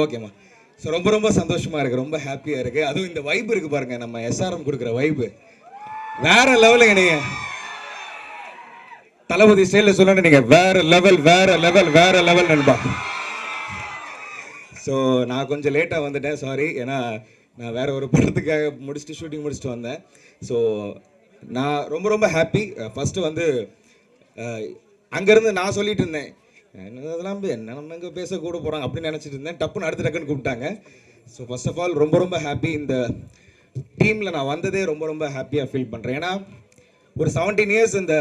ஓகேம்மா. ஸோ ரொம்ப ரொம்ப சந்தோஷமாக இருக்குது ரொம்ப ஹாப்பியாக இருக்குது அதுவும் இந்த வைப் இருக்கு பாருங்கள் நம்ம எஸ்ஆர்எம் கொடுக்குற வைப் வேற லெவலுங்க நீங்கள் தளபதி ஸ்டைலில் சொல்லணும் நீங்கள் வேற லெவல் வேற லெவல் வேற லெவல் நண்பா. ஸோ நான் கொஞ்சம் லேட்டாக வந்துட்டேன். சாரி ஏன்னா நான் வேற ஒரு படத்துக்காக முடிச்சுட்டு ஷூட்டிங் முடிச்சுட்டு வந்தேன். ஸோ நான் ரொம்ப ரொம்ப ஹாப்பி ஃபஸ்ட்டு வந்து அங்கேருந்து நான் சொல்லிட்டு இருந்தேன். அதெல்லாம் என்ன நம்ம இங்கே பேச கூட போகிறாங்க அப்படின்னு நினச்சிட்டு இருந்தேன். டப்புன்னு அடுத்த டக்குன்னு கூப்பிட்டாங்க. ஸோ ஃபர்ஸ்ட் ஆஃப் ஆல் ரொம்ப ரொம்ப ஹாப்பி இந்த டீமில் நான் வந்ததே ரொம்ப ரொம்ப ஹாப்பியாக ஃபீல் பண்ணுறேன் ஏன்னா ஒரு செவன்டீன் இயர்ஸ் இந்த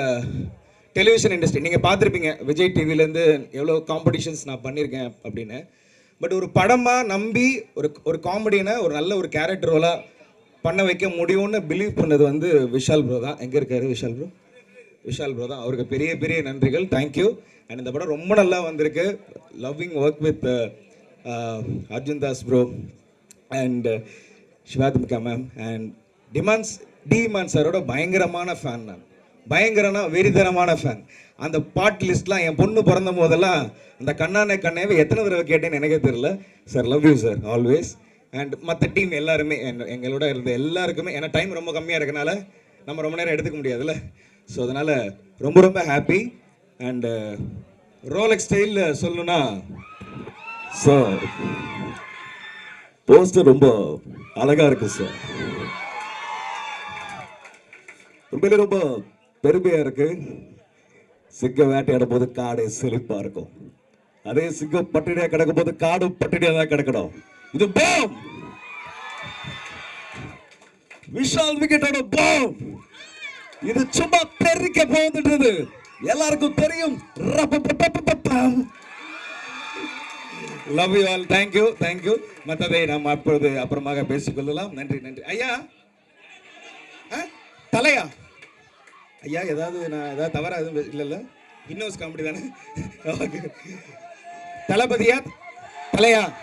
டெலிவிஷன் இண்டஸ்ட்ரி நீங்கள் பார்த்துருப்பீங்க விஜய் டிவிலேருந்து எவ்வளோ காம்படிஷன்ஸ் நான் பண்ணியிருக்கேன் அப்படின்னு. பட் ஒரு படமாக நம்பி ஒரு ஒரு காமெடினை ஒரு நல்ல ஒரு கேரக்டர் ரோலாக பண்ண வைக்க முடியும்னு பிலீவ் பண்ணது வந்து விஷால் ப்ரோ தான். எங்கே இருக்காரு விஷால் ப்ரோ விஷால் ப்ரோ தான். அவருக்கு பெரிய பெரிய நன்றிகள். தேங்க்யூ அண்ட் இந்த படம் ரொம்ப நல்லா வந்திருக்கு. Loving work with Arjun Das bro and Sivathmika ma'am and demands டிமான் சாரோட பயங்கரமான ஃபேன் நான் பயங்கரனா வெறிதனமான ஃபேன் அந்த பாட் லிஸ்ட்லாம் என் பொண்ணு பிறந்த போதெல்லாம் அந்த கண்ணானே கண்ணேவே எத்தனை தடவை கேட்டேன்னு எனக்கே தெரியல. Sir love you sir always and மற்ற டீம் எல்லாருமே எங்க- எங்களோட இருந்த எல்லாருக்குமே ஏன்னா டைம் ரொம்ப கம்மியாக இருக்கனால நம்ம ரொம்ப நேரம் எடுத்துக்க முடியாதுல்ல. ஸோ அதனால் ரொம்ப ரொம்ப ஹாப்பி அண்டு ரோலக் ஸ்டைலில் சொல்லணும்னா சார் போஸ்டர் ரொம்ப அழகா இருக்கு சார் உண்மையிலே ரொம்ப பெருமையா இருக்கு. சிங்க வேட்டையாடும் போது காடே செழிப்பா இருக்கும். அதே சிங்கம் பட்டினியா கிடக்கும் போது காடும் பட்டினியா தான் கிடக்கணும். இது பாம் விஷால் விக்கெட்டோட பாம் இது சும்மா பெருக்க போகுதுன்றது எல்லாருக்கும் தெரியும். Love you all thank you thank you மற்றதை நாம் அப்பொழுது அப்புறமாக பேசிக்கொள்ளலாம் நன்றி நன்றி. ஐயா? ஆ? தலையா? ஐயா ஏதாவது நான் ஏதாவது தவறாக எதுவும் இல்லைல்ல. இன்னோஸ் காமெடி தானே? ஓகே. தளபதியா? தலையா?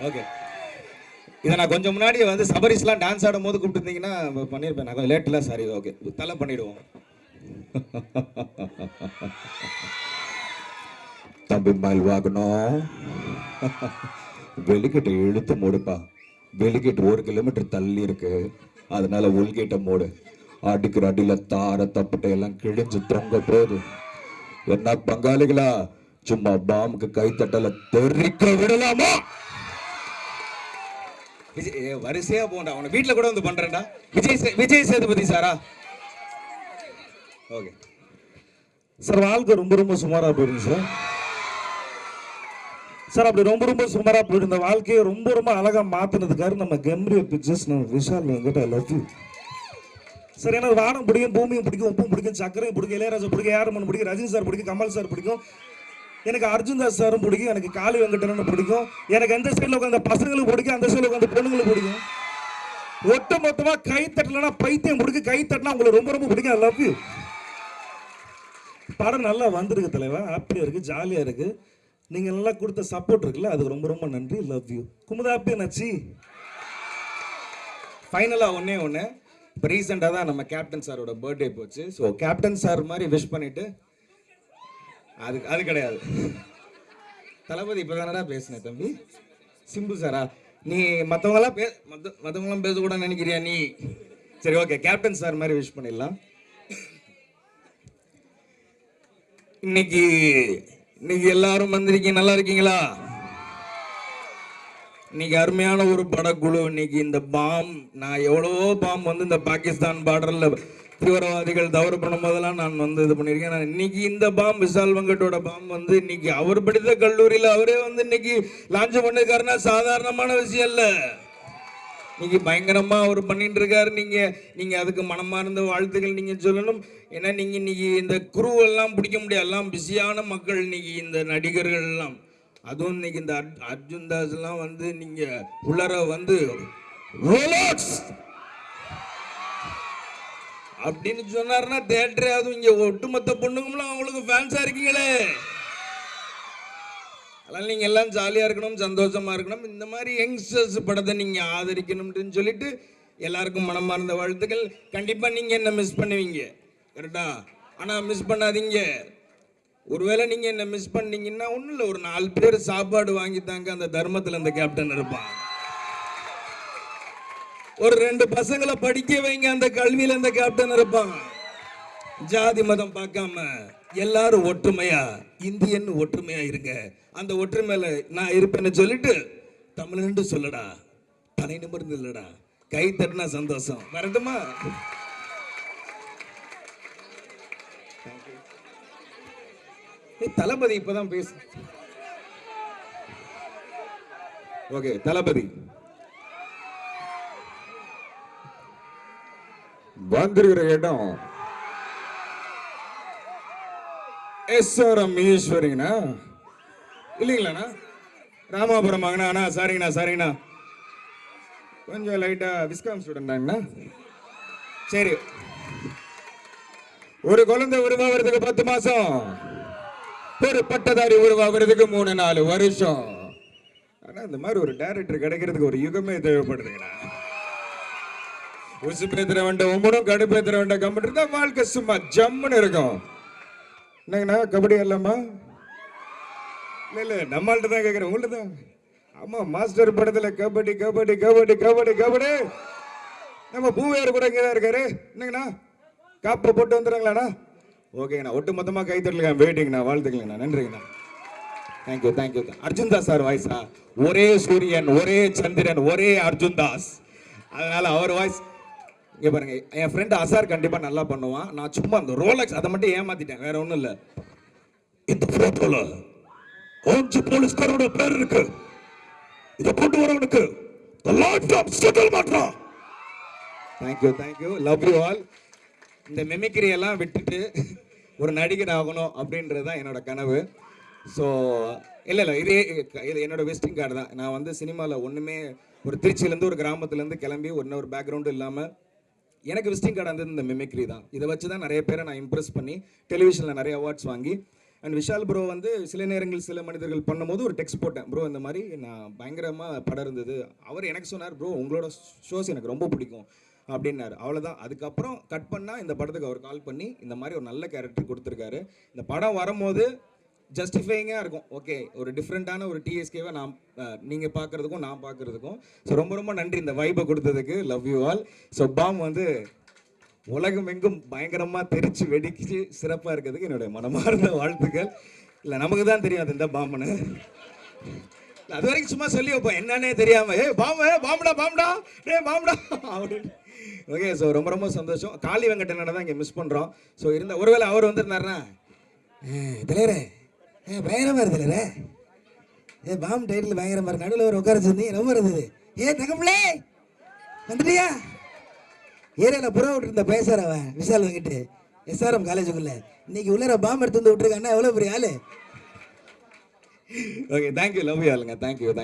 ஓகே. இதை நான் கொஞ்சம் முன்னாடி வந்து சபரிஸ்லாம் டான்ஸ் ஆடும் போது கூப்பிட்டுருந்தீங்கன்னா பண்ணியிருப்பேன் நான் கொஞ்சம் லேட்டில் சாரி ஓகே. தலை பண்ணிவிடுவோம் தம்பி மயில் வெளிக்கிட்ட இழுத்து மூடுப்பா. வெளிக்கிட்டு ஒரு கிலோமீட்டர் தள்ளி இருக்கு. அதனால உள்கிட்ட மூடு. அடிக்கிற அடியில தார தப்பட்டை எல்லாம் கிழிஞ்சு தொங்க போகுது. என்ன பங்காளிகளா? சும்மா பாம்புக்கு கைத்தட்டல தெரிக்க விடலாமா? விஜய் வரிசையா போண்டா அவனை வீட்டுல கூட வந்து பண்றேன்டா. விஜய் சே- விஜய் சேதுபதி சாரா. ஓகே. சார் வாழ்க்கை ரொம்ப ரொம்ப சுமாராக போயிடுங்க சார். சார் அப்படி ரொம்ப ரொம்ப சுமாராக போயிருந்த இந்த வாழ்க்கையை ரொம்ப ரொம்ப அழகாக மாத்தினதுக்காக நம்ம கெம்ரியோ பிக்சர்ஸ் நம்ம Vishal Venkat I love you sir எனக்கு வானம் பிடிக்கும் பூமியும் பிடிக்கும் உப்பும் பிடிக்கும் சக்கரையும் பிடிக்கும் இளையராஜா பிடிக்கும் ஏரமன் பிடிக்கும் ரஜினி சார் பிடிக்கும் கமல் சார் பிடிக்கும். எனக்கு அர்ஜுன் தாஸ் சாரும் பிடிக்கும் எனக்கு காளி வெங்கடனும் பிடிக்கும். எனக்கு எந்த சைடில் உட்காந்த பசங்களுக்கு பிடிக்கும் அந்த சைடில் உட்காந்து பொண்ணுங்களுக்கு பிடிக்கும். ஒட்டு மொத்தமாக கை தட்டலைன்னா பைத்தியம் பிடிக்கும் கை தட்டினா உங்களுக்கு ரொம்ப ரொம்ப பிடிக்கும். ஐ லவ் யூ படம் நல்லா வந்திருக்கு தலைவா. ஹாப்பியாக இருக்குது ஜாலியாக இருக்குது நீங்கள் நல்லா கொடுத்த சப்போர்ட் இருக்குல்ல அதுக்கு ரொம்ப ரொம்ப நன்றி. லவ் யூ குமுதா ஹாப்பியாக நச்சி ஃபைனலாக ஒன்றே ஒன்று இப்போ ரீசெண்டாக தான் நம்ம கேப்டன் சாரோட பர்த்டே போச்சு. ஸோ கேப்டன் சார் மாதிரி விஷ் பண்ணிவிட்டு அது அது கிடையாது. தளபதி இப்போ தானடா பேசினேன் தம்பி? சிம்பு சாரா? நீ மற்றவங்களாம் பே மற்ற மற்றவங்களாம் பேசக்கூடாதுன்னு நினைக்கிறியா நீ? சரி ஓகே கேப்டன் சார் மாதிரி விஷ் பண்ணிடலாம். இன்னைக்கு இன்னைக்கு எல்லாரும் வந்திருக்கீங்க. நல்லா இருக்கீங்களா? இன்னைக்கு அருமையான ஒரு படக்குழு. இன்னைக்கு இந்த பாம் நான் எவ்வளவோ பாம் வந்து இந்த பாகிஸ்தான் பார்டர்ல தீவிரவாதிகள் தவறு பண்ணும் போதெல்லாம் நான் வந்து இது பண்ணியிருக்கேன். நான் இன்னைக்கு இந்த பாம் விஷால் வெங்கட்டோட பாம் வந்து இன்னைக்கு அவர் படித்த கல்லூரியில அவரே வந்து இன்னைக்கு லான்ச் பண்ணிருக்காருன்னா சாதாரணமான விஷயம் இல்லை. இன்னைக்கு பயங்கரமா அவர் பண்ணிட்டு இருக்காரு நீங்க நீங்க அதுக்கு மனமார்ந்த வாழ்த்துக்கள் நீங்க சொல்லணும். ஏன்னா நீங்க இன்னைக்கு இந்த குருவெல்லாம் பிடிக்க முடியாது. எல்லாம் பிஸியான மக்கள் இன்னைக்கு இந்த நடிகர்கள் எல்லாம். அதுவும் இன்னைக்கு இந்த அர்ஜ்- அர்ஜுன் தாஸ் எல்லாம் வந்து நீங்க உள்ளர வந்து அப்படின்னு சொன்னாருன்னா தேட்டரே அதுவும் இங்க ஒட்டுமொத்த பொண்ணுங்களும் அவங்களுக்கு ஃபேன்ஸா இருக்கீங்களே. அதனால் நீங்கள் எல்லாம் ஜாலியாக இருக்கணும் சந்தோஷமாக இருக்கணும். இந்த மாதிரி யங்ஸ்டர்ஸ் படத்தை நீங்கள் ஆதரிக்கணும்னு சொல்லிட்டு எல்லாருக்கும் மனமார்ந்த வாழ்த்துக்கள். கண்டிப்பாக நீங்கள் என்ன மிஸ் பண்ணுவீங்க? கரெக்டா ஆனால் மிஸ் பண்ணாதீங்க. ஒருவேளை நீங்கள் என்ன மிஸ் பண்ணீங்கன்னா ஒன்றும் இல்லை. ஒரு நாலு பேர் சாப்பாடு வாங்கி தாங்க அந்த தர்மத்தில் அந்த கேப்டன் இருப்பான். ஒரு ரெண்டு பசங்களை படிக்க வைங்க. அந்த கல்வியில் அந்த கேப்டன் இருப்பான். ஜாதி மதம் பார்க்காம எல்லாரும் ஒற்றுமையா இந்தியன் ஒற்றுமையா இருங்க. அந்த ஒற்றுமையில நான் இருப்பேன்னு சொல்லிட்டு தமிழன்ட்டு சொல்லடா தலை நிமிர்ந்து இல்லடா. கை தட்டினா சந்தோஷம். வரட்டுமா? தளபதி இப்பதான் பேசு. ஓகே தளபதி. வந்திருக்கிற இடம் எஸ்ஆர்எம் ஈஸ்வரிங்கண்ணா இல்லைங்களாண்ணா ராமாபுரம் வாங்கண்ணா அண்ணா சாரிங்கண்ணா சாரிங்கண்ணா. கொஞ்சம் லைட்டாக விஸ்காம் ஸ்டூடெண்டாங்கண்ணா சரி. ஒரு குழந்தை உருவாகிறதுக்கு பத்து மாசம். ஒரு பட்டதாரி உருவாகிறதுக்கு மூணு நாலு வருஷம். ஆனால் இந்த மாதிரி ஒரு டேரக்டர் கிடைக்கிறதுக்கு ஒரு யுகமே தேவைப்படுதுங்கண்ணா. உசு பேத்துற வேண்டாம் உம்மனும் கடுப்பேத்துற வேண்டாம் கம்ப்யூட்டர் தான் வாழ்க்கை சும்மா ஜம்முன்னு இருக்கும். என்னங்கண்ணா கபடி இல்லாமா இல்லை இல்லை நம்மள்கிட்ட தான் கேட்குறேன் உங்கள்கிட்ட தான். ஆமாம் மாஸ்டர் படத்தில் கபடி கபடி கபடி கபடி கபடி. நம்ம பூவையார் கூட இங்கே தான் இருக்காரு. என்னங்கண்ணா? காப்பை போட்டு வந்துடுறாங்களாண்ணா? ஓகேங்கண்ணா ஒட்டு மொத்தமாக கை தட்டலுங்க வெயிட்டிங்கண்ணா வாழ்த்துக்கலங்கண்ணா நன்றிங்கண்ணா. Thank you thank you Arjun Das sir வாய்ஸா ஒரே சூரியன் ஒரே சந்திரன் ஒரே அர்ஜுன் தாஸ். அதனால அவர் வாய்ஸ் இங்கே பாருங்க என் ஃப்ரெண்டு அசார் கண்டிப்பாக நல்லா பண்ணுவான். நான் சும்மா அந்த ரோலக்ஸ் அதை மட்டும் ஏமாத்திட்டேன் வேற ஒன்றும் இல்லை. இந்த போட்டோல அஞ்சு போலீஸ்காரோட பேர் இருக்கு. இதை கொண்டு வரவனுக்கு life time settlement thank you thank you love you all இந்த மெமிக்ரி எல்லாம் விட்டுட்டு ஒரு நடிகர் ஆகணும் அப்படின்றது தான் என்னோட கனவு. ஸோ இல்லை இல்லை இதே இது என்னோட விசிட்டிங் கார்டு தான். நான் வந்து சினிமாவில் ஒன்றுமே ஒரு திருச்சியிலேருந்து ஒரு கிராமத்துலேருந்து கிளம்பி ஒன்றும் ஒரு பேக்ரவுண்டும் இல்லாமல் எனக்கு விசிட்டிங் கார்டு வந்தது இந்த மிமிக்ரி தான். இதை வச்சு தான் நிறைய பேரை நான் இம்ப்ரெஸ் பண்ணி டெலிவிஷனில் நிறைய அவார்ட்ஸ் வாங்கி அண்ட் விஷால் ப்ரோ வந்து சில நேரங்கள் சில மனிதர்கள் பண்ணும்போது ஒரு டெக்ஸ்ட் போட்டேன். ப்ரோ இந்த மாதிரி நான் பயங்கரமாக படம் இருந்தது. அவர் எனக்கு சொன்னார் ப்ரோ உங்களோட ஷோஸ் எனக்கு ரொம்ப பிடிக்கும். அப்படின்னாரு. அவ்வளோதான் அதுக்கப்புறம் கட் பண்ணால் இந்த படத்துக்கு அவர் கால் பண்ணி இந்த மாதிரி ஒரு நல்ல கேரக்டர் கொடுத்துருக்காரு. இந்த படம் வரும்போது ஜஸ்டிஃபைங்காக இருக்கும். ஓகே ஒரு டிஃப்ரெண்ட்டான ஒரு டிஎஸ்கேவை நான் நீங்கள் பார்க்குறதுக்கும் நான் பார்க்குறதுக்கும் ஸோ ரொம்ப ரொம்ப நன்றி இந்த வைபை கொடுத்ததுக்கு. Love you all so bomb வந்து உலகம் எங்கும் பயங்கரமாக தெரித்து வெடிச்சு சிறப்பாக இருக்கிறதுக்கு என்னுடைய மனமார்ந்த வாழ்த்துக்கள். இல்லை நமக்கு தான் தெரியும் அது இந்த பாம்புன்னு. அது வரைக்கும் சும்மா சொல்லி வைப்போம். என்னன்னே தெரியாம ஏ பாம்பு பாம்புடா பாம்புடா டே பாம்புடா அப்படின்னு. ஓகே ஸோ ரொம்ப ரொம்ப சந்தோஷம். காளி வெங்கடனை தான் இங்கே மிஸ் பண்ணுறோம் ஸோ இருந்த ஒருவேளை அவர் வந்துருந்தாருன்னா தலைவரே ஏ பயங்கரமாக இருக்கு ஏ பாம்பு டைட்டில் பயங்கரமாக இருக்கு. நடுவில் ஒரு உட்கார வச்சுருந்தீங்க ரொம்ப இருந்தது. ஏ தகப்பிளே வந்துட்டியா? ஏரியாவில் புறா விட்டுருந்த பேசுகிற அவன் விஷால் வாங்கிட்டு எஸ்ஆர்எம் காலேஜுக்குள்ளே. இன்னைக்கு உள்ளார பாம்பு எடுத்து வந்து விட்டுருக்கான்னா எவ்வளோ பெரிய ஆளு? Okay thank you love you ஆளுங்க தேங்க்யூ தேங்க்யூ